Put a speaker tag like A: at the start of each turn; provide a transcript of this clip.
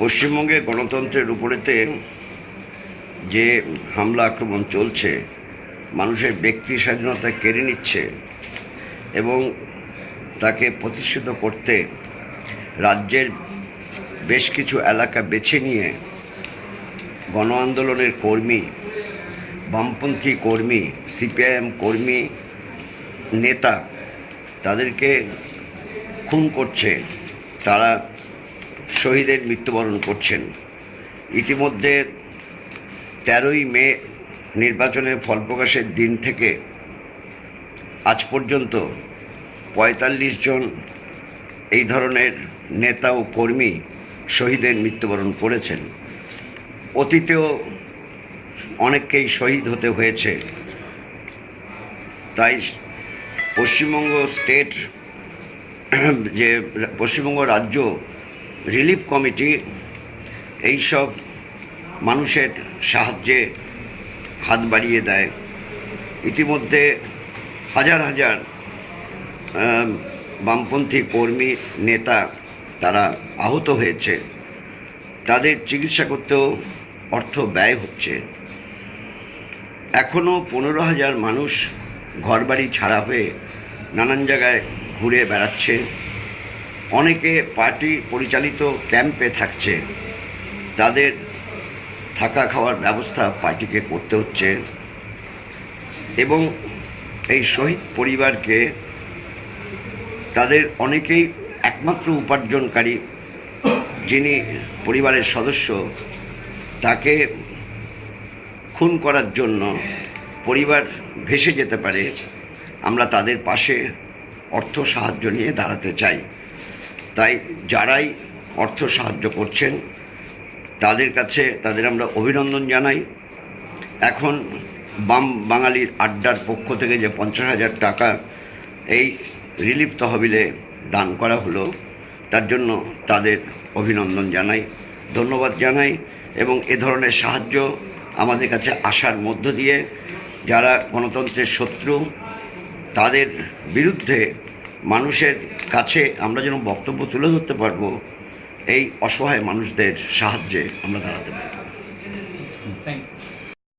A: পশ্চিমবঙ্গে গণতন্ত্রের উপরেতে যে হামলা, আক্রমণ চলছে, মানুষের ব্যক্তি স্বাধীনতা কেড়ে নিচ্ছে এবং তাকে প্রতিষ্ঠিত করতে রাজ্যের বেশ কিছু এলাকা বেছে নিয়ে গণ আন্দোলনের কর্মী, বামপন্থী কর্মী, সিপিআইএম কর্মী নেতা তাদেরকে খুন করছে। তারা শহীদের মৃত্যুবরণ করছেন। ইতিমধ্যে তেরোই মে নির্বাচনের ফল প্রকাশের দিন থেকে আজ পর্যন্ত পঁয়তাল্লিশ জন এই ধরনের নেতা ও কর্মী শহীদের মৃত্যুবরণ করেছেন। অতীতেও অনেককেই শহীদ হতে হয়েছে। তাই পশ্চিমবঙ্গ স্টেট যে পশ্চিমবঙ্গ রাজ্য রিলিফ কমিটি এইসব মানুষের সাহায্যে হাত বাড়িয়ে দেয়। ইতিমধ্যে হাজার হাজার বামপন্থী কর্মী, নেতা তারা আহত হয়েছে। তাদের চিকিৎসা করতেও অর্থ ব্যয় হচ্ছে। এখনও পনেরো হাজার মানুষ ঘরবাড়ি ছাড়া হয়ে নানান জায়গায় ঘুরে বেড়াচ্ছে। অনেকে পার্টি পরিচালিত ক্যাম্পে থাকছে। তাদের থাকা খাওয়ার ব্যবস্থা পার্টিকে করতে হচ্ছে। এবং এই শহীদ পরিবারকে তাদের অনেকেই একমাত্র উপার্জনকারী যিনি পরিবারের সদস্য, তাকে খুন করার জন্য পরিবার ভেসে যেতে পারে, আমরা তাদের পাশে অর্থ সাহায্য নিয়ে দাঁড়াতে চাই। তাই যারাই অর্থ সাহায্য করছেন, তাদের কাছে তাদের আমরা অভিনন্দন জানাই। এখন বাম বাঙালির আড্ডার পক্ষ থেকে যে পঞ্চাশ হাজার টাকা এই রিলিফ তহবিলে দান করা হলো, তার জন্য তাদের অভিনন্দন জানাই, ধন্যবাদ জানাই এবং এ ধরনের সাহায্য আমাদের কাছে আসার মধ্য দিয়ে যারা গণতন্ত্রের শত্রু, তাদের বিরুদ্ধে মানুষের কাছে আমরা যেন বক্তব্য তুলে ধরতে পারব, এই অসহায় মানুষদের সাহায্যে আমরা দাঁড়াতে পারব